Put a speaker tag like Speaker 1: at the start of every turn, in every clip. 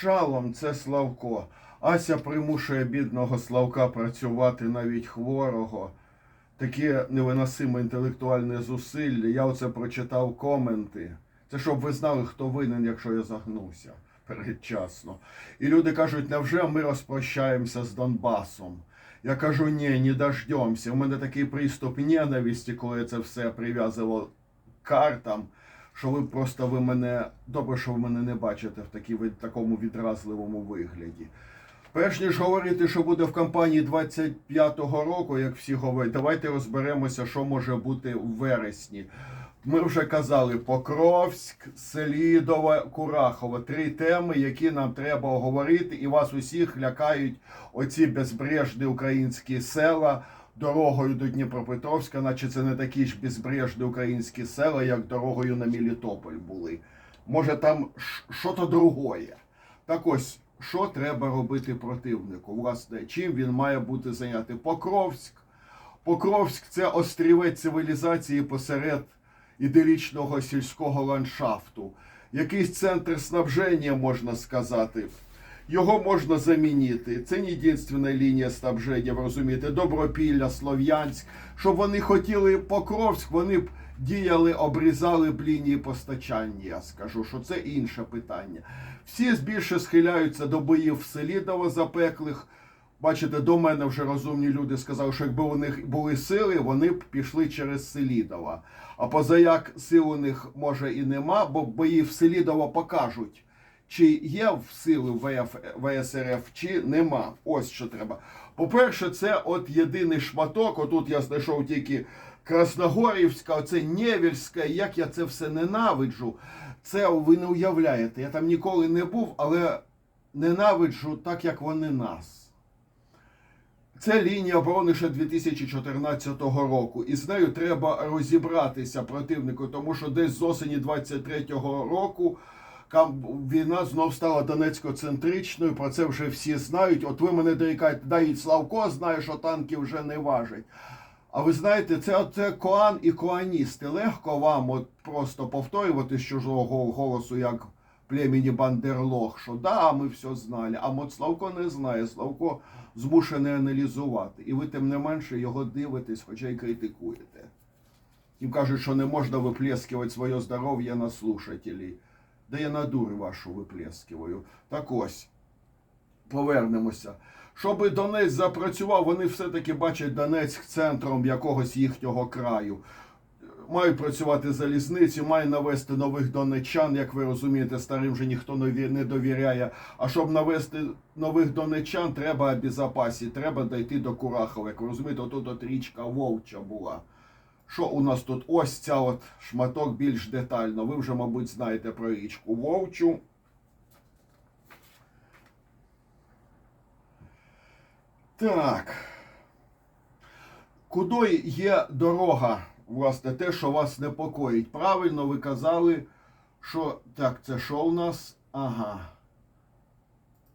Speaker 1: Шалом це Славко. Ася примушує бідного Славка працювати навіть хворого. Таке невиносиме інтелектуальне зусилля. Я оце прочитав коменти. Це щоб ви знали, хто винен, якщо я загнувся передчасно. І люди кажуть, невже ми розпрощаємося з Донбасом? Я кажу, ні, не дождемося. У мене такий приступ ненависті, коли це все прив'язував картам, що ви просто ви мене добре, що ви мене не бачите в такій, в такому відразливому вигляді. Перш ніж говорити, що буде в кампанії 25-го року, як всі говорять, давайте розберемося, що може бути в вересні. Ми вже казали Покровськ, Селідова, Курахова. Три теми, які нам треба оговорити, і вас усіх лякають оці безбрежні українські села дорогою до Дніпропетровська, наче це не такі ж безбрежні українські села, як дорогою на Мелітополь були. Може там що-то другое. Так ось, що треба робити противнику? Власне, чим він має бути зайнятий? Покровськ. Покровськ це острівець цивілізації посеред іделічного сільського ландшафту. Якийсь центр снабження, можна сказати. Його можна замінити. Це не єдина лінія снабження, ви розумієте, Добропілля, Слов'янськ. Щоб вони хотіли Покровськ, вони б діяли, обрізали б лінії постачання. Я скажу, що це інше питання. Всі більше схиляються до боїв в запеклих. Бачите, до мене вже розумні люди сказали, що якби у них були сили, вони б пішли через Селідова. А позаяк сил у них може і нема, бо бої в Селідово покажуть, чи є в сили ВФ, ВСРФ, чи нема. Ось що треба. По-перше, це от єдиний шматок. Отут я знайшов тільки Красногорівська, оце Невільська, як я це все ненавиджу. Це ви не уявляєте. Я там ніколи не був, але ненавиджу так, як вони нас. Це лінія оборони ще 2014 року, і з нею треба розібратися противнику, тому що десь з осені 23-го року війна знов стала донецько-центричною. Про це вже всі знають. От ви мене дорікаєте, навіть Славко знає, що танки вже не важать. А ви знаєте, це, це коан і коаністи. Легко вам от просто повторювати з чужого голосу, як племені Бандерлог, що да, ми все знали. А от Славко не знає. Славко змушений аналізувати. І ви тим не менше його дивитесь, хоча й критикуєте. Їм кажуть, що не можна виплескувати своє здоров'я на слушателі. Да я на дури вашу виплескиваю. Так ось, повернемося. Щоби Донець запрацював, вони все-таки бачать Донецьк центром якогось їхнього краю. Мають працювати залізниці, мають навести нових донечан, як ви розумієте, старим вже ніхто не ві- довіряє. А щоб навести нових донечан, треба обезопасити, треба дойти до Курахова. Як ви розумієте, отут от річка Вовча була. Що у нас тут? Ось ця от шматок більш детально. Ви вже, мабуть, знаєте про річку Вовчу. Так. Куди є дорога? Власне, те, що вас непокоїть. Правильно ви казали, що так, це що у нас? Ага.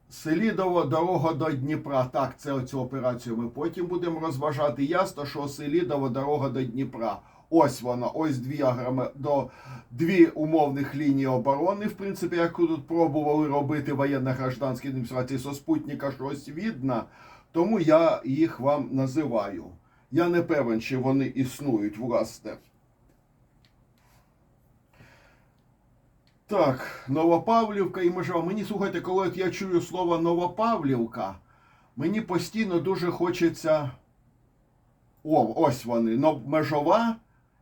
Speaker 1: Селідово дорога до Дніпра. Так, це оцю операцію ми потім будемо розважати. Ясно, що Селідово дорога до Дніпра. Ось вона, ось дві аграми до дві умовних лінії оборони. В принципі, як тут пробували робити воєнно-гражданські адміністрації со спутника щось видно, тому я їх вам називаю. Я не певен, чи вони існують, власне. Так, Новопавлівка і межова. Мені слухайте, коли от я чую слово Новопавлівка, мені постійно дуже хочеться. О, ось вони. Межова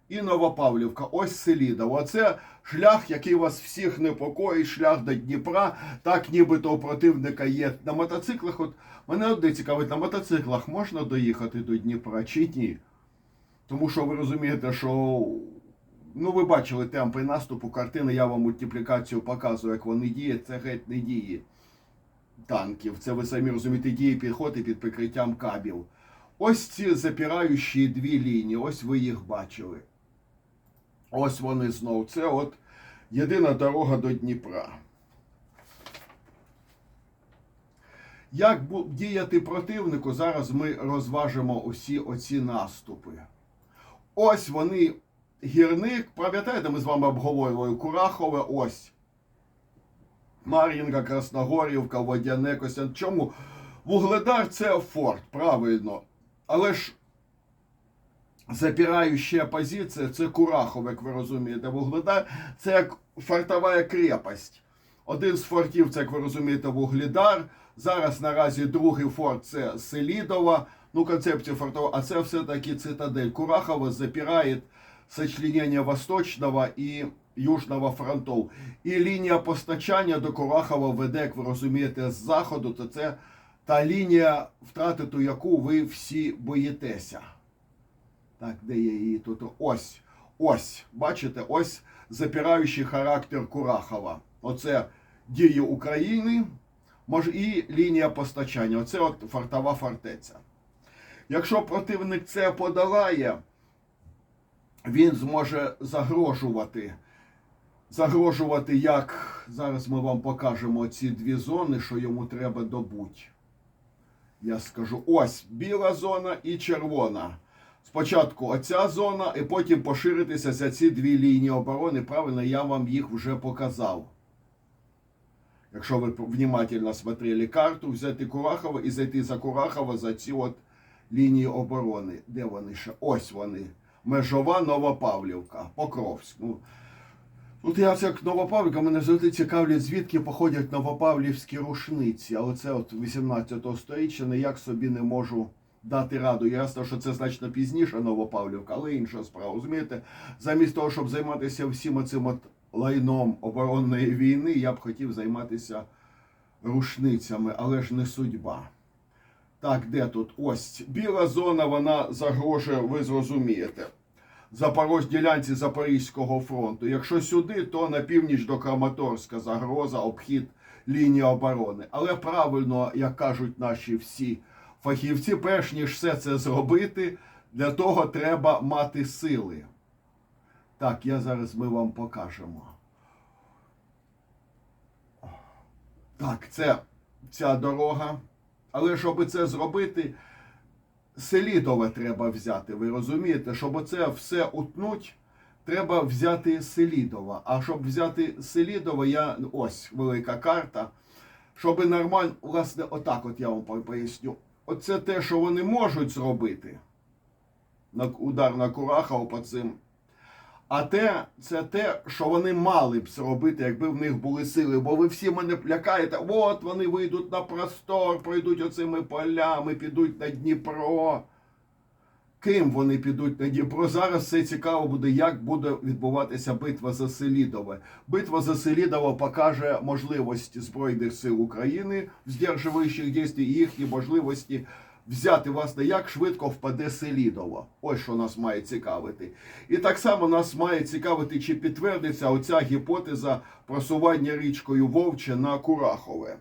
Speaker 1: і Новопавлівка. Ось Селідово. Оце шлях, який вас всіх непокоїть, шлях до Дніпра. Так нібито у противника є на мотоциклах. От мене одне цікавить, на мотоциклах можна доїхати до Дніпра чи ні? Тому що ви розумієте, що ну ви бачили темпи наступу картини, я вам мультиплікацію показую, як вони діють. Це геть не дії танків. Це ви самі розумієте, дії піхоти під прикриттям кабів. Ось ці запираючі дві лінії, ось ви їх бачили. Ось вони знов. Це от єдина дорога до Дніпра. Як діяти противнику, зараз ми розважимо усі оці наступи. Ось вони, гірник, пам'ятаєте, ми з вами обговорювали Курахове, ось. Мар'їнка, Красногорівка, Водяне, Костян. Чому? Вугледар це форт, правильно. Але ж запираюча позиція це Курахов, як ви розумієте. Вугледар це як фортова крепость. Один з фортів, це, як ви розумієте, Вугледар. Зараз наразі другий форт це Селідова. Ну, концепція фортова, а це все-таки цитадель. Курахова запирає сочленение Восточного і Южного фронтов. І лінія постачання до Курахова веде, як ви розумієте, з заходу, то це та лінія, втратити яку ви всі боїтеся. Так, де я її тут? Ось. Ось. Бачите, ось запираючий характер Курахова. Оце дії України, може, і лінія постачання. Оце от фортова фортеця. Якщо противник це подолає, він зможе загрожувати. Загрожувати, як зараз ми вам покажемо ці дві зони, що йому треба добути. Я скажу: ось біла зона і червона. Спочатку оця зона, і потім поширитися за ці дві лінії оборони. Правильно, я вам їх вже показав. Якщо ви внимательно смотрели карту, взяти Курахова і зайти за Курахова за ці от лінії оборони. Де вони ще? Ось вони. Межова Новопавлівка, Покровськ. Ну, Тут я як Новопавлівка, мене завжди цікавлять, звідки походять новопавлівські рушниці. Але це от 18 століття ніяк собі не можу дати раду. Ясно, що це значно пізніше Новопавлівка, але інша справа. Розумієте, замість того, щоб займатися всім оцим от лайном оборонної війни, я б хотів займатися рушницями, але ж не судьба. Так, де тут? Ось біла зона, вона загрожує, ви зрозумієте. Запорож ділянці Запорізького фронту. Якщо сюди, то на північ до Краматорська загроза, обхід лінії оборони. Але правильно, як кажуть наші всі фахівці, перш ніж все це зробити, для того треба мати сили. Так, я зараз ми вам покажемо. Так, це ця дорога. Але щоб це зробити, Селідове треба взяти. Ви розумієте? Щоб оце все утнуть, треба взяти Селідова. А щоб взяти Селідове, я ось велика карта. Щоб нормально, власне, отак от я вам поясню. Оце те, що вони можуть зробити. Удар на Курахов по цим. А те, це те, що вони мали б зробити, якби в них були сили. Бо ви всі мене лякаєте, от вони вийдуть на простор, пройдуть оцими полями, підуть на Дніпро. Ким вони підуть на Дніпро? Зараз все цікаво буде, як буде відбуватися битва за Селідове. Битва за Селідове покаже можливості Збройних сил України в здержуючих дій і їхні можливості взяти власне, як швидко впаде Селідово. Ось що нас має цікавити. І так само нас має цікавити, чи підтвердиться оця гіпотеза просування річкою Вовче на Курахове.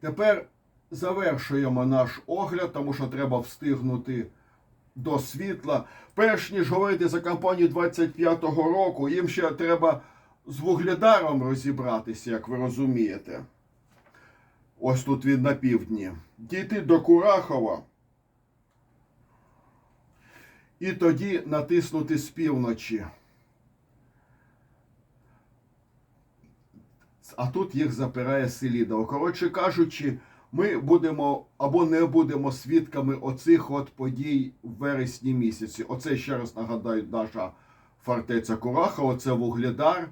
Speaker 1: Тепер завершуємо наш огляд, тому що треба встигнути до світла. Перш ніж говорити за кампанію 25-го року, їм ще треба з вугледаром розібратися, як ви розумієте. Ось тут він на півдні. Дійти до Курахова. І тоді натиснути з півночі. А тут їх запирає Селідово. Коротше кажучи, ми будемо або не будемо свідками оцих от подій в вересні місяці. Оце ще раз нагадаю, наша фортеця Курахова, це Вугледар.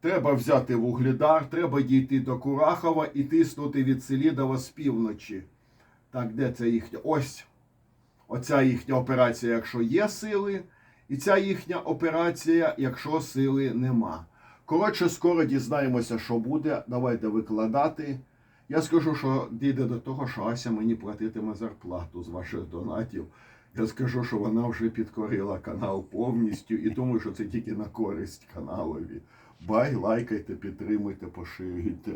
Speaker 1: Треба взяти Вугледар, треба дійти до Курахова і тиснути від Селідова з півночі. Так, де це їхня? Ось. Оця їхня операція, якщо є сили, і ця їхня операція, якщо сили нема. Коротше, скоро дізнаємося, що буде. Давайте викладати. Я скажу, що дійде до того, що Ася мені платитиме зарплату з ваших донатів. Я скажу, що вона вже підкорила канал повністю і думаю, що це тільки на користь каналові. Бай, лайкайте, підтримуйте, поширюйте.